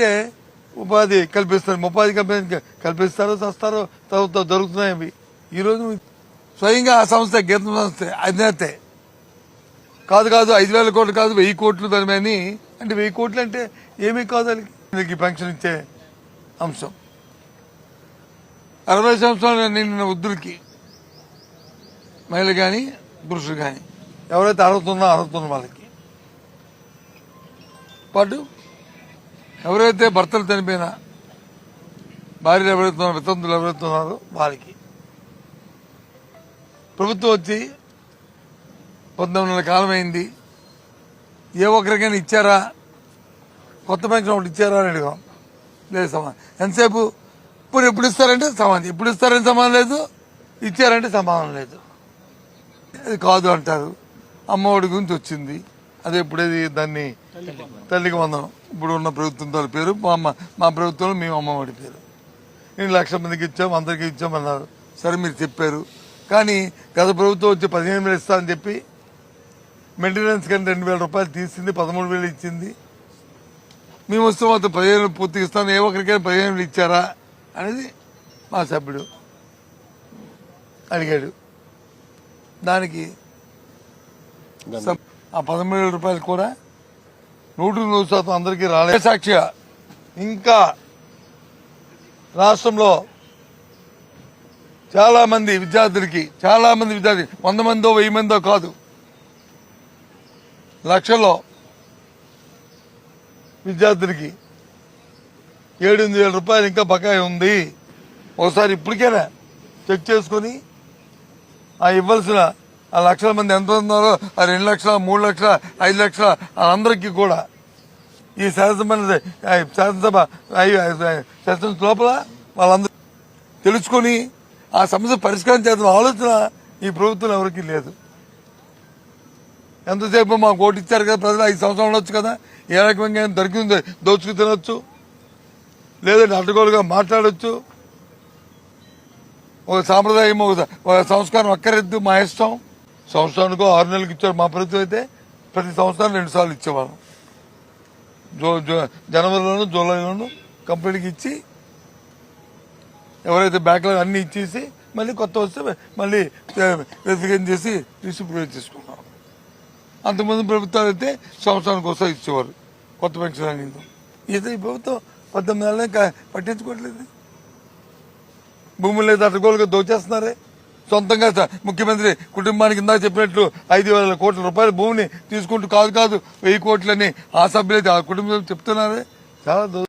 అంటే ఉపాధి కల్పిస్తారు. ఉపాధి కల్పి- కల్పిస్తారో చస్తారో తర్వాత దొరుకుతున్నాయి అవి. ఈరోజు స్వయంగా ఆ సంస్థ గీతం సంస్థ అధినేతే. కాదు కాదు ఐదు వేల కోట్లు కాదు వెయ్యి కోట్లు దాని మీద అంటే వెయ్యి కోట్లు అంటే ఏమీ కాదు వాళ్ళకి. పెన్షన్ ఇచ్చే అంశం. అరవై సంవత్సరాలు నిండిన వృద్ధులకి మహిళలు కానీ పురుషులు కానీ ఎవరైతే అర్హత ఉందో అర్హత ఉన్న వాళ్ళకి. పాటు ఎవరైతే భర్తలు చనిపోయిన భార్యలు ఎవరైతే వితంతులు ఎవరైతే వారికి. ప్రభుత్వం వచ్చి పంతొమ్మిది నెలల కాలం అయింది. ఏ ఒక్కరికైనా ఇచ్చారా? కొత్త పెన్షన్ ఒకటి ఇచ్చారా అని అడిగాం. లేదు సమాధానం ఎంతసేపు? ఇప్పుడు ఎప్పుడు ఇస్తారంటే సమాధానం ఎప్పుడు ఇస్తారంటే సమాధానం లేదు. ఇచ్చారంటే సమాధానం లేదు. అది కాదు అంటారు. అమ్మఒడి గురించి వచ్చింది. అదే ఇప్పుడేది దాన్ని తల్లికి వందనం. ఇప్పుడు ఉన్న ప్రభుత్వం తల్లి పేరు మా అమ్మ మా ప్రభుత్వంలో మేము అమ్మఒడి పేరు. నేను లక్ష మందికి ఇచ్చాం అందరికీ ఇచ్చామన్నారు సరే మీరు చెప్పారు. కానీ గత ప్రభుత్వం వచ్చి పదిహేను వేలు ఇస్తామని చెప్పి మెయింటెనెన్స్ కానీ రెండు వేల రూపాయలు తీసింది పదమూడు వేలు ఇచ్చింది. మేము వస్తే మాత్రం పదిహేను పూర్తిగా ఇస్తాను. ఏ ఒక్కరికైనా పదిహేను వేలు ఇచ్చారా అనేది మా సభ్యుడు అడిగాడు. దానికి ఆ పదమూడు వేల రూపాయలు కూడా నూటికి నూరు శాతం అందరికీ రాలేదు. సాక్షిగా ఇంకా రాష్ట్రంలో చాలా మంది విద్యార్థులకి చాలా మంది విద్యార్థి వంద మందో వెయ్యి మందో కాదు. లక్షల్లో విద్యార్థులకి ఏడెనిమిది వేల రూపాయలు ఇంకా బకాయి ఉంది. ఒకసారి ఇప్పటికైనా చెక్ చేసుకొని ఆ ఇవ్వాల్సిన ఆ లక్షల మంది ఎంత ఉన్నారో ఆ రెండు లక్షల మూడు లక్షల ఐదు లక్షల అందరికీ కూడా. ఈ శాసనసభ శాసనసభ శాసన లోపల వాళ్ళందరూ తెలుసుకొని ఆ సమస్య పరిష్కారం చేద్దాం ఆలోచన ఈ ప్రభుత్వం ఎవరికీ లేదు. ఎంతసేపు మాకు ఓటు ఇచ్చారు కదా ప్రజలు ఐదు సంవత్సరాలు ఉండొచ్చు కదా? ఏ రకంగా దొరికింది దోచుకు తినొచ్చు? లేదంటే అడ్డగోలుగా మాట్లాడచ్చు? ఒక సాంప్రదాయం ఒక ఒక సంస్కారం అక్కరెద్దు మా ఇష్టం. సంవత్సరానికో ఆరు నెలలకు ఇచ్చారు. మా ప్రభుత్వం అయితే ప్రతి సంవత్సరం రెండు సార్లు ఇచ్చేవాళ్ళం. జూ జనవరిలోను జూలైలోను కంపెనీకి ఇచ్చి ఎవరైతే బ్యాక్లాగ్ అన్ని ఇచ్చేసి మళ్ళీ కొత్త వస్తే మళ్ళీ వెరిఫికేషన్ చేసి డిస్ట్రిబ్యూట్ చేసుకున్నాం. అంతకుముందు ప్రభుత్వాలు అయితే సంవత్సరానికి ఒకసారి ఇచ్చేవారు కొత్త పెన్షన్ అనేది ఇది ఈ ప్రభుత్వం పద్దెనిమిది నెలలే పట్టించుకోవట్లేదు. భూములు లేదు అడ్డగోలుగా దోచేస్తున్నారే. సొంతంగా ముఖ్యమంత్రి కుటుంబానికి ఇందాక చెప్పినట్లు ఐదు వేల కోట్ల రూపాయల భూమిని తీసుకుంటూ కాదు కాదు వెయ్యి కోట్లని ఆ సభ్యులైతే ఆ కుటుంబం చెప్తున్నారే? చాలా